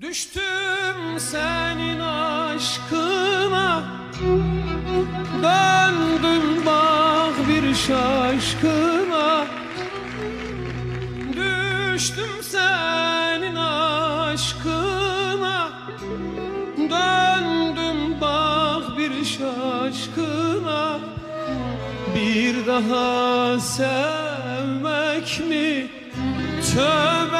Düştüm senin aşkına. Döndüm bak bir şaşkına. Düştüm senin aşkına. Döndüm bak bir şaşkına. Bir daha sevmek mi? Tövbeler